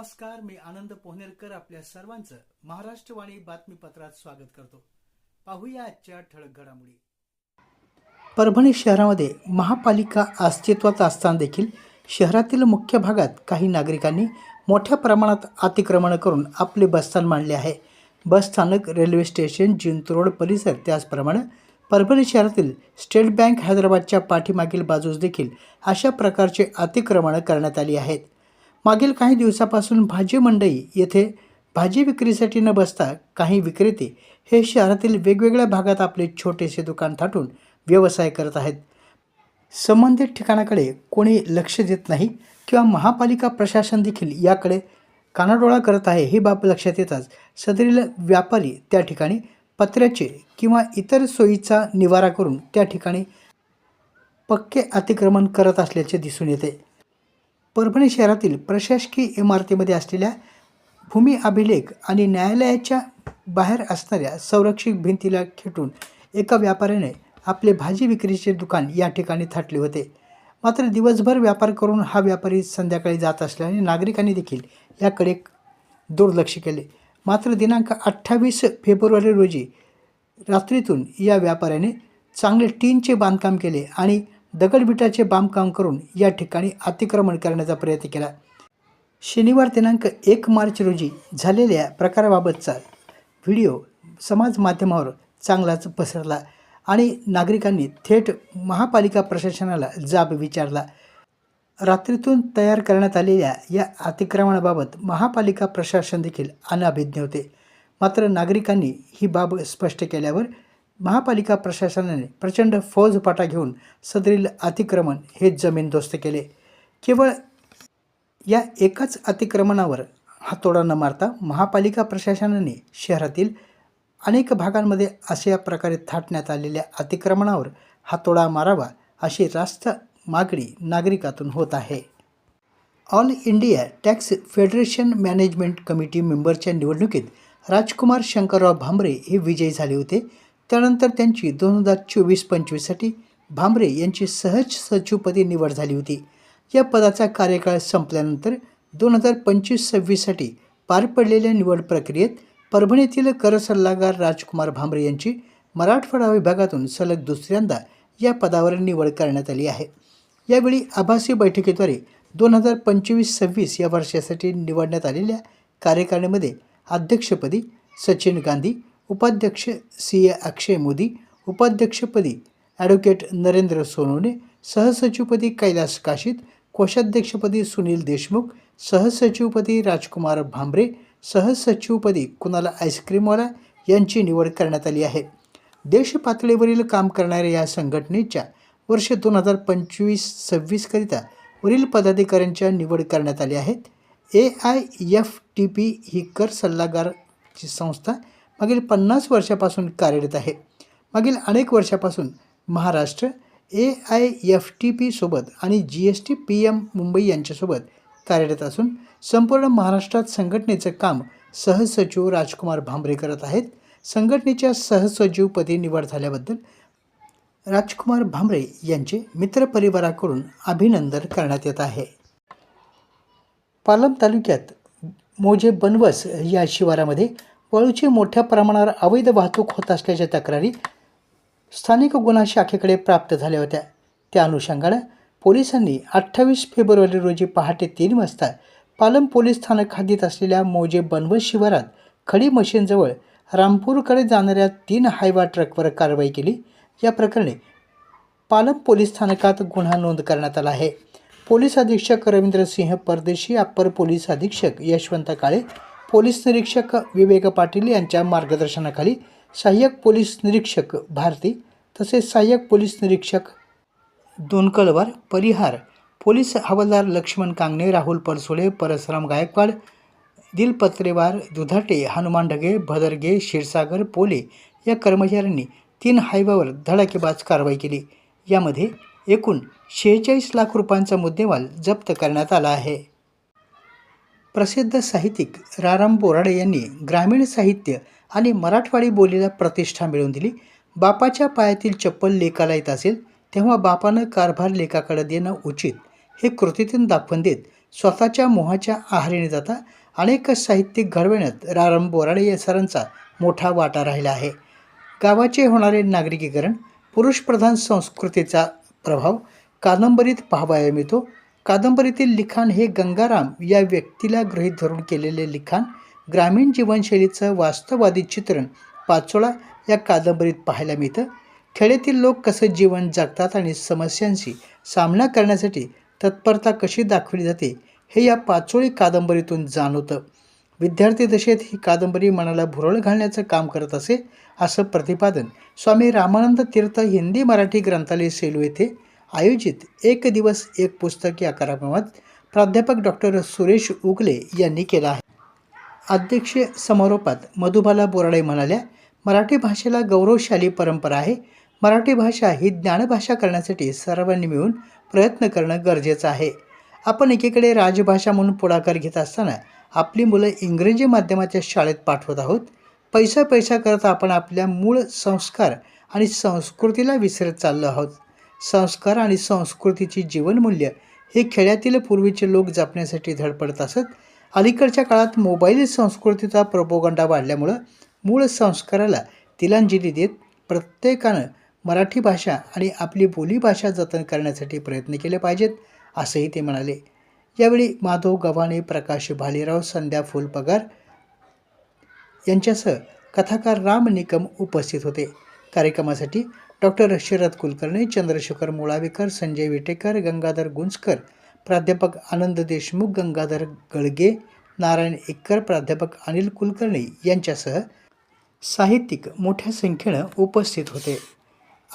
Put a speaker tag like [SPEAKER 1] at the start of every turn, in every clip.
[SPEAKER 1] नमस्कार मी आनंद पोहनेरकर आपल्या सर्वांचं महाराष्ट्रवाणी बातमीपत्रात स्वागत करतो. पाहूया आजच्या ठळक घडामोडी. परभणी शहरामध्ये महापालिका अस्तित्वात असताना देखील शहरातील मुख्य भागात काही नागरिकांनी मोठ्या प्रमाणात अतिक्रमण करून आपले बसस्थान मांडले आहे. बसस्थानक रेल्वे स्टेशन जिंतूर रोड परिसर त्याचप्रमाणे परभणी शहरातील स्टेट बँक हैदराबादच्या पाठीमागील बाजूस देखील अशा प्रकारचे अतिक्रमणं करण्यात आली आहेत. मागील काही दिवसापासून भाजी मंडई येथे भाजी विक्रीसाठी न बसता काही विक्रेते हे शहरातील वेगवेगळ्या भागात आपले छोटेसे दुकान थाटून व्यवसाय करत आहेत. संबंधित ठिकाणाकडे कोणी लक्ष देत नाही किंवा महापालिका प्रशासन देखील याकडे कानाडोळा करत आहे ही बाब लक्षात येताच सदरील व्यापारी त्या ठिकाणी पत्र्याचे किंवा इतर सोयीचा निवारा करून त्या ठिकाणी पक्के अतिक्रमण करत असल्याचे दिसून येते. परभणी शहरातील प्रशासकीय इमारतीमध्ये असलेल्या भूमी अभिलेख आणि न्यायालयाच्या बाहेर असणाऱ्या संरक्षित भिंतीला खेटून एका व्यापाऱ्याने आपले भाजी विक्रीचे दुकान या ठिकाणी थाटले होते. मात्र दिवसभर व्यापार करून हा व्यापारी संध्याकाळी जात असल्याने नागरिकांनी देखील याकडे दुर्लक्ष केले. मात्र दिनांक अठ्ठावीस फेब्रुवारी रोजी रात्रीतून या व्यापाऱ्याने चांगले टीनचे बांधकाम केले आणि दगडबिटाचे बांधकाम करून या ठिकाणी अतिक्रमण करण्याचा प्रयत्न केला. शनिवार दिनांक एक मार्च रोजी झालेल्या प्रकाराबाबतचा व्हिडिओ समाज माध्यमावर चांगलाच पसरला आणि नागरिकांनी थेट महापालिका प्रशासनाला जाब विचारला. रात्रीतून तयार करण्यात आलेल्या या अतिक्रमणाबाबत महापालिका प्रशासन देखील अनाभिज्ञ होते मात्र नागरिकांनी ही बाब स्पष्ट केल्यावर महापालिका प्रशासनाने प्रचंड फौजपाटा घेऊन सदरील अतिक्रमण हे जमीनदोस्त केले. केवळ या एकाच अतिक्रमणावर हातोडा न मारता महापालिका प्रशासनाने शहरातील अनेक भागांमध्ये अशा प्रकारे थाटण्यात आलेल्या अतिक्रमणावर हातोडा मारावा अशी रास्त मागणी नागरिकातून होत आहे. All India tax federation management committee मेंबरच्या निवडणुकीत राजकुमार शंकरराव भांबरे हे विजयी झाले होते. त्यानंतर त्यांची दोन हजार चोवीस पंचवीससाठी भांबरे यांची सहज सचिवपदी निवड झाली होती. या पदाचा कार्यकाळ संपल्यानंतर दोन हजार पंचवीस सव्वीससाठी पार पडलेल्या निवड प्रक्रियेत परभणीतील कर सल्लागार राजकुमार भांबरे यांची मराठवाडा विभागातून सलग दुसऱ्यांदा या पदावर निवड करण्यात आली आहे. यावेळी आभासी बैठकीद्वारे दोन हजार पंचवीस सव्वीस या वर्षासाठी निवडण्यात आलेल्या कार्यकारिणीमध्ये अध्यक्षपदी सचिन गांधी उपाध्यक्ष सी ए अक्षय मोदी उपाध्यक्षपदी ॲडव्होकेट नरेंद्र सोनवणे सहसचिवपदी कैलास काशीत कोषाध्यक्षपदी सुनील देशमुख सहसचिवपदी राजकुमार भांबरे सहसचिवपदी कुणाल आईस्क्रीमवाला यांची निवड करण्यात आली आहे. देश पातळीवरील काम करणाऱ्या या संघटनेच्या वर्ष दोन हजार पंचवीस सव्वीसकरिता वरील पदाधिकाऱ्यांच्या निवड करण्यात आली आहेत. A I F T P ही कर सल्लागारची संस्था मागील पन्नास वर्षापासून कार्यरत आहे. मागील अनेक वर्षापासून Maharashtra A I F T P सोबत आणि G S T P M Mumbai यांच्यासोबत कार्यरत असून संपूर्ण महाराष्ट्रात संघटनेचं काम सहसचिव राजकुमार भांबरे करत आहेत. संघटनेच्या सहसचिवपदी निवड झाल्याबद्दल राजकुमार भांबरे यांचे मित्रपरिवाराकडून अभिनंदन करण्यात येत आहे. पालम तालुक्यात मोजे बनवस या शिवारामध्ये वाळूची मोठ्या प्रमाणावर अवैध वाहतूक होत असल्याच्या तक्रारी स्थानिक गुन्हा शाखेकडे प्राप्त झाल्या होत्या. त्या अनुषंगानं पोलिसांनी अठ्ठावीस फेब्रुवारी रोजी पहाटे तीन वाजता पालम पोलीस स्थानक हद्दीत असलेल्या मोजे बनवत शिवारात खडी मशीनजवळ रामपूरकडे जाणाऱ्या तीन हायवा ट्रकवर कारवाई केली. या प्रकरणी पालम पोलीस स्थानकात गुन्हा नोंद करण्यात आला आहे. पोलीस अधीक्षक रवींद्र सिंह परदेशी अप्पर पोलीस अधीक्षक यशवंत काळे पोलीस निरीक्षक विवेक पाटील यांच्या मार्गदर्शनाखाली सहाय्यक पोलीस निरीक्षक भारती तसेच सहाय्यक पोलीस निरीक्षक दोनकळवार परिहार पोलीस हवालदार लक्ष्मण कांगणे राहुल परसोळे परसराम गायकवाड दिलपत्रेवार दुधाटे हनुमान ढगे भदरगे क्षीरसागर पोले या कर्मचाऱ्यांनी तीन हायव्यावर धडाकेबाज कारवाई केली. यामध्ये एकूण शेहेचाळीस लाख रुपयांचा मुद्देमाल जप्त करण्यात आला आहे. प्रसिद्ध साहित्यिक राराम बोराडे यांनी ग्रामीण साहित्य आणि मराठवाडी बोलीला प्रतिष्ठा मिळवून दिली. बापाच्या पायातील चप्पल लेखाला येत असेल तेव्हा बापानं कारभार लेखाकडे देणं उचित हे कृतीतून दाखवून देत स्वतःच्या मोहाच्या आहारीने जाता अनेक साहित्यिक घडविण्यात रारम बोराडे या सरांचा मोठा वाटा राहिला आहे. गावाचे होणारे नागरिकीकरण पुरुषप्रधान संस्कृतीचा प्रभाव कादंबरीत पाहावया मिळतो कादंबरीतील लिखाण हे गंगाराम या व्यक्तीला गृहीत धरून केलेले लिखाण ग्रामीण जीवनशैलीचं वास्तववादी चित्रण पाचोळा या कादंबरीत पाहायला मिळतं. खेड्यातील लोक कसं जीवन जगतात आणि समस्यांशी सामना करण्यासाठी तत्परता कशी दाखवली जाते हे या पाचोळी कादंबरीतून जाणवतं. विद्यार्थी दशेत ही कादंबरी मनाला भुरळ घालण्याचं काम करत असे असं प्रतिपादन स्वामी रामानंद तीर्थ हिंदी मराठी ग्रंथालय सेलू येथे आयोजित एक दिवस एक पुस्तक या कार्यक्रमात प्राध्यापक डॉक्टर सुरेश उगले यांनी केला आहे. अध्यक्ष समारोपात मधुबाला बोराडे म्हणाल्या मराठी भाषेला गौरवशाली परंपरा आहे. मराठी भाषा ही ज्ञानभाषा करण्यासाठी सर्वांनी मिळून प्रयत्न करणं गरजेचं आहे. आपण एकीकडे राजभाषा म्हणून पुढाकार घेत असताना आपली मुलं इंग्रजी माध्यमाच्या शाळेत पाठवत आहोत. पैसा पैसा करत आपण आपल्या मूळ संस्कार आणि संस्कृतीला विसरत चाललो आहोत. संस्कार आणि संस्कृतीची जीवनमूल्य हे खेड्यातील पूर्वीचे लोक जपण्यासाठी धडपडत असत. अलीकडच्या काळात मोबाईल संस्कृतीचा प्रोपोगंडा वाढल्यामुळं मूळ संस्काराला तिलांजली देत प्रत्येकानं मराठी भाषा आणि आपली बोलीभाषा जतन करण्यासाठी प्रयत्न केले पाहिजेत असंही ते म्हणाले. यावेळी माधव गव्हाणे प्रकाश भालेराव संध्या फुलपगार यांच्यासह कथाकार राम निकम उपस्थित होते. कार्यक्रमासाठी डॉक्टर शरद कुलकर्णी चंद्रशेखर मुळावेकर संजय विटेकर गंगाधर गुंजकर प्राध्यापक आनंद देशमुख गंगाधर गळगे नारायण एककर प्राध्यापक अनिल कुलकर्णी यांच्यासह साहित्यिक मोठ्या संख्येनं उपस्थित होते.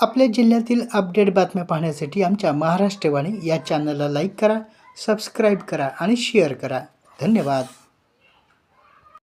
[SPEAKER 1] आपल्या जिल्ह्यातील अपडेट बातम्या पाहण्यासाठी आमच्या महाराष्ट्रवाणी या चॅनलला लाईक करा सबस्क्राईब करा आणि शेअर करा. धन्यवाद.